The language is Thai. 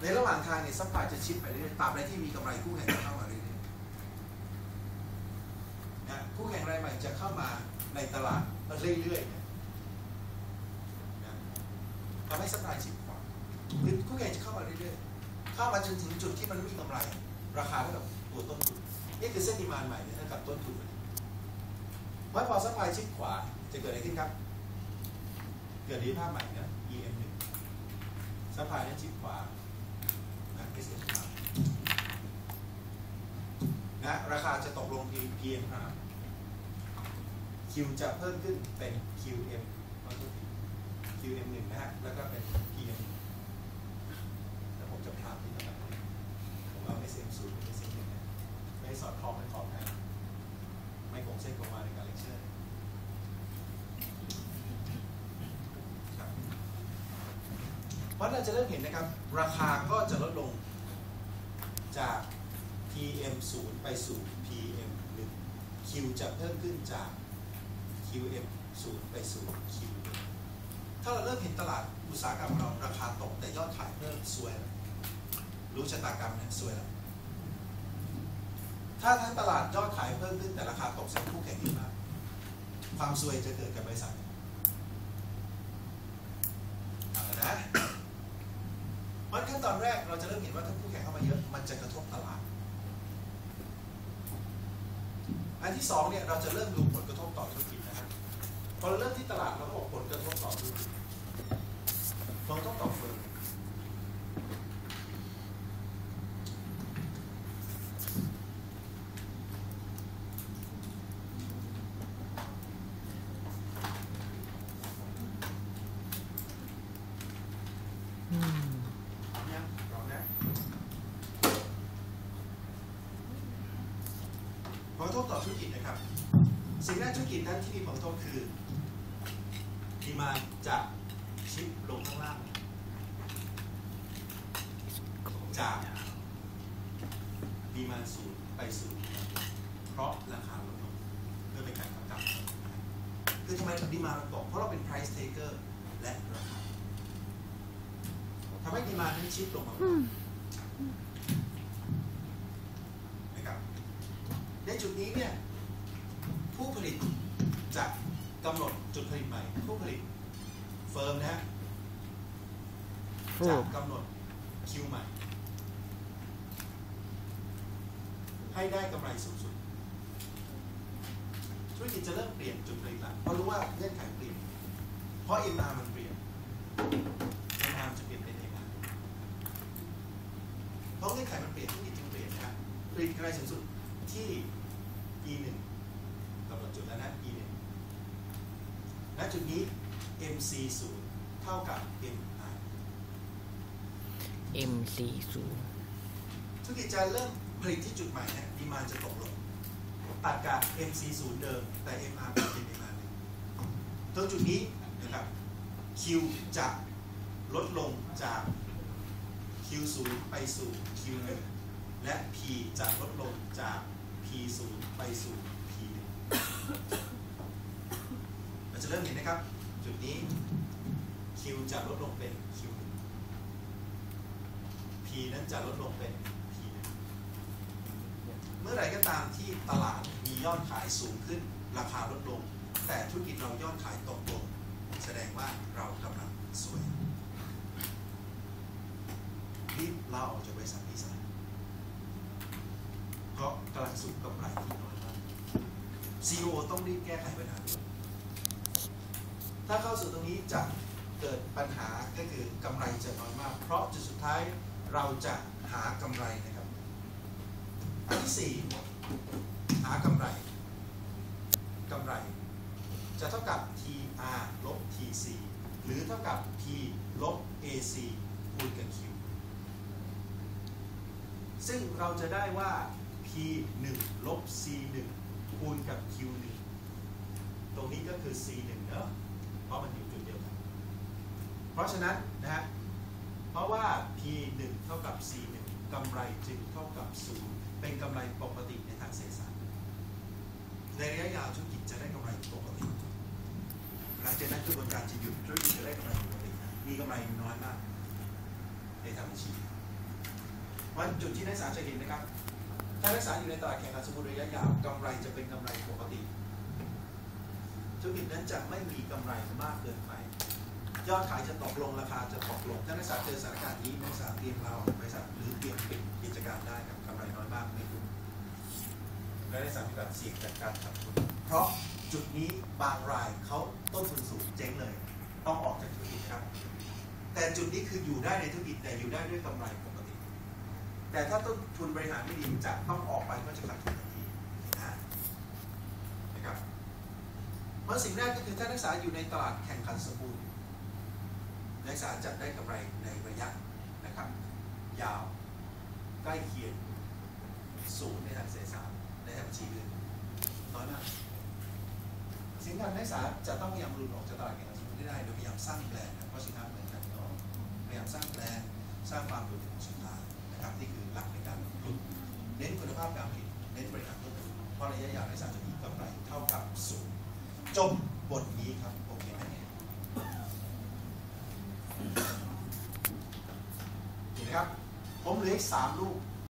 ในระหว่างทางเนี่ยซัพพลายจะชิปไปเรื่อยๆตราบใดที่มีกำไรคู่แข่งจะเข้ามาเรื่อยๆนะคู่แข่งรายใหม่จะเข้ามาในตลาดเรื่อยๆเนี่ยนะทำให้ซัพพลายชิปกว่าคือคู่แข่งจะเข้ามาเรื่อยๆเข้ามาจนถึงจุดที่มันไม่มีกำไร ราคาเท่ากับตัวต้นทุนนี่คือเส้นดีมานใหม่เนี่ยเท่ากับต้นทุนเพราะพอซัพพลายชิปขวาจะเกิดอะไรขึ้นครับ เกิดดีภาพใหม่นะ EM 1 ซัพพลายนั้นชิปขวา นะ SM ขวานะราคาจะตกลงที่ PM ครับ Q จะเพิ่มขึ้นเป็น QM ขอโทษที QM 1นะฮะ แล้วก็เป็น PM แล้วผมจะพาที่นะครับผมเอา SM 0เป็น SM 1นะไม่ให้สอดคล้องไม่คล้องกันไม่คงเส้นคงมาในการเลคเชอร์เพราะเราจะเริ่มเห็นนะครับ ราคาก็จะลดลง จาก PM 0ไปสู่ PM 1 Q จะเพิ่มขึ้นจาก QM 0ไปสู่ Q ถ้าเราเริ่มเห็นตลาดอุตสาหกรรมเราราคาตกแต่ยอดขายเพิ่มสวยแล้วรู้ชะตากรรมเนี่ยสวยแล้วถ้าทั้งตลาดยอดขายเพิ่มขึ้นแต่ราคาตกสักคู่แข่งเยอะมากความซวยจะเกิดกับบริษัทเอาละนะ มันขั้นตอนแรกเราจะเริ่มเห็นว่าถ้าคู่แข่งเข้ามาเยอะ มัน จะกระทบตลาด อันที่สองเนี่ยเราจะเริ่มดูผลกระทบต่อธุรกิจนะครับพอเริ่มที่ตลาดเราก็บอกผลกระทบต่อธุรกิจเราต้องต่อเฟิร์มยังรอนะ ผลกระทบต่อธุรกิจนะครับ สิ่งแรกธุรกิจนั้นที่มีผลกระทบคือดีมานจะชิปลงข้างล่าง จากดีมาศูนย์ไปสู่เพราะราคาลดลงเพื่อเป็นการกำกับคือทำไมดีมานมันตกเพราะเราเป็น price taker และราคาทำให้ดีมานนั้นชิปลงมานะครับใน จุดนี้เนี่ยผู้ผลิตจะกำหนดจุดผลิตใหม่ ผู้ผลิตเฟิร์มนะฮะจะกำหนดคิวใหม่ ให้ได้กำไรสูงสุดธุรกิจจะเริ่มเปลี่ยนจุดผลิตละเพราะรู้ว่าเงื่อนไขเปลี่ยน เพราะ MR มันเปลี่ยน MR มันจะเปลี่ยนเป็น MR เพราะเงื่อนไขมันเปลี่ยนธุรกิจจึงเปลี่ยนนะฮะผลิตกำไรสูงสุดที่ E1 กำหนดจุดแล้วนะ E 1ณจุดนี้ MC 0เท่ากับ MR M40 ธุรกิจจะเริ่มผลิตที่จุดใหม่นะดีมานจะตกลงตัดกับ MC 0เดิม แต่ MR เป็น MR หนึ่งตรงจุดนี้นะครับ Q จะลดลงจาก Q 0 ไปสู่ Q 1 และ P จะลดลงจาก P 0ไปสู่ P 1เราจะเริ่มเห็นนะครับ จุดนี้ Q จะลดลงเป็น Q 1 P นั้นจะลดลงเป็น P 1เมื่อไรก็ตามที่ตลาดมียอดขายสูงขึ้น ราคาลดลง แต่ธุรกิจเรายอดขายตกลง แสดงว่าเรากำลังสวยรีบลาออกจากบริษัทนี้ซะ ราะกำลังสูงกำไรที่น้อยมาก CEO ต้องรีบแก้ไขปัญหาด่วนถ้าเข้าสู่ตรงนี้จะเกิดปัญหาก็คือกำไรจะน้อยมาก เพราะจุดสุดท้ายเราจะหากำไรนะครับ อันที่สี่หากำไรกำไร จะเท่ากับ TR ลบ TC หรือเท่ากับ P ลบ AC คูณกับ Q ซึ่งเราจะได้ว่า P 1ลบ C 1คูณกับ Q 1ตรงนี้ก็คือ C 1เนอะเพราะมันอยู่จุดเดียวกัน เพราะฉะนั้นนะฮะเพราะว่า P 1เท่ากับ C 1กำไรจึงเท่ากับ 0 เป็นกำไรปกติในทางเศรษฐศาสตร์ในระยะยาวธุรกิจจะได้กำไรปกติ หลังจากนั้นกระบวนการจะหยุดธุรกิจจะได้กำไรปกติ มีกำไรน้อยมาก ในทางบัญชีมันจุดที่นักศึกษาจะเห็นนะครับ ถ้านักศึกษาอยู่ในตลาดแข่งขันสมมุติระยะยาวกำไรจะเป็นกำไรปกติธุรกิจนั้นจะไม่มีกำไรมากเกินไป ยอดขายจะตกลงราคาจะตกลงถ้านักศึกษาเจอสถานการณ์นี้นักศึกษาเตรียมลาออกบริษัทหรือเตรียมปิดกิจการได้ครับกำไรน้อยมากไม่คุ้มและนักศึกษามีการเสี่ยงจากการขาดทุนเพราะจุดนี้บางรายเขาต้นทุนสูงเจ๊งเลย ต้องออกจากธุรกิจครับ แต่จุดนี้คืออยู่ได้ในธุรกิจแต่อยู่ได้ด้วยกำไรป แต่ถ้าต้นทุนบริหารไม่ดีจะต้องออกไปก็จะขาดทุนทันทีนะครับเพราะสิ่งแรกก็คือถ้านักศึกษาอยู่ในตลาดแข่งขันสมบูรณ์นักศึกษาจะได้กำไรในระยะนะครับ ยาวใกล้เคียงสูงในทางเศรษฐศาสตร์ในทางบัญชีอื่นน้อยมากสิ่งที่นักศึกษาจะต้องพยายามหลุดออกจากตลาดแข่งขันสมบูรณ์ได้โดยพยายามสร้างแบรนด์เพราะสินค้าเหมือนกันก็พยายามสร้างแบรนด์สร้างความโดดเด่นของสินค้า นะครับนี่คือหลักในการลงทุนเน้นคุณภาพการผลิตเน้นบริหารต้นทุนเพราะระยะยาวบริษัทจะมีกำไรเท่ากับศูนย์จบบทนี้ครับโอเคไหมเห็นไหมครับผมเหลืออีกสามลูก